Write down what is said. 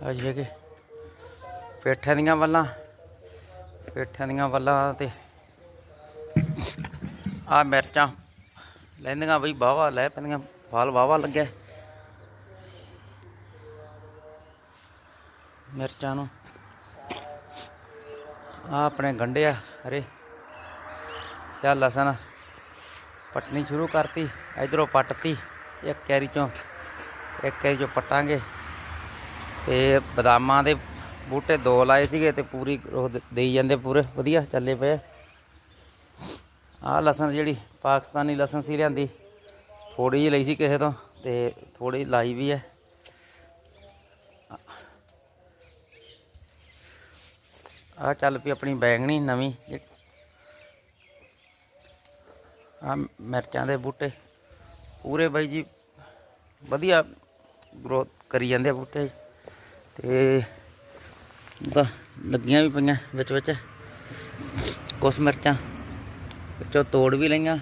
ਅਜੇ ਹੈਗੇ ਪੇਠਿਆਂ ਦੀਆਂ ਵੱਲਾਂ, ਪੇਠਿਆਂ ਦੀਆਂ ਵੱਲਾਂ ਤੇ ਆ ਮਿਰਚਾਂ ਲੈਂਦੀਆਂ ਬਈ ਬਾਵਾ ਲੈ ਪੈਂਦੀਆਂ ਫਲ ਵਾਵਾ ਲੱਗਿਆ। ਮਿਰਚਾਂ ਨੂੰ ਆ ਆਪਣੇ ਗੰਡੇ ਆ ਹਰੇ। ਸਿਆ ਲਸਣ ਪਟਣੀ ਸ਼ੁਰੂ ਕਰਤੀ, ਇਧਰੋਂ ਪੱਟਤੀ, ਇੱਕ ਕੈਰੀ ਚੋਂ, ਇੱਕ ਕੈਰੀ ਚੋਂ ਪੱਟਾਂਗੇ। ਤੇ ਬਦਾਮਾਂ ਦੇ ਬੂਟੇ ਦੋ ਲਾਏ ਸੀਗੇ ਤੇ ਪੂਰੀ ਉਹ ਦੇਈ ਜਾਂਦੇ ਪੂਰੇ। ਵਧੀਆ ਚੱਲੇ ਪਏ। ਆਹ ਲਸਣ ਜਿਹੜੀ ਪਾਕਿਸਤਾਨੀ ਲਸਣ ਸੀ ਲਿਆਂਦੀ ਥੋੜੀ ਜਿਹੀ ਲਈ ਸੀ ਕਿਸੇ ਤੋਂ ਤੇ ਥੋੜੀ ਲਾਈ ਵੀ ਹੈ। ਆ ਚੱਲ ਪਈ ਆਪਣੀ ਬੈਂਗਣੀ ਨਵੀਂ। ਆ ਮਿਰਚਾਂ ਦੇ ਬੂਟੇ। ਪੂਰੇ ਬਾਈ ਜੀ ਵਧੀਆ ਗਰੋਥ ਕਰੀ ਜਾਂਦੇ ਆ ਬੂਟੇ। ਤੇ ਤਾਂ ਲੱਗੀਆਂ ਵੀ ਪਈਆਂ ਵਿੱਚ ਵਿੱਚ ਕੁਛ ਮਿਰਚਾਂ ਵਿੱਚੋਂ ਤੋੜ ਵੀ ਲਈਆਂ।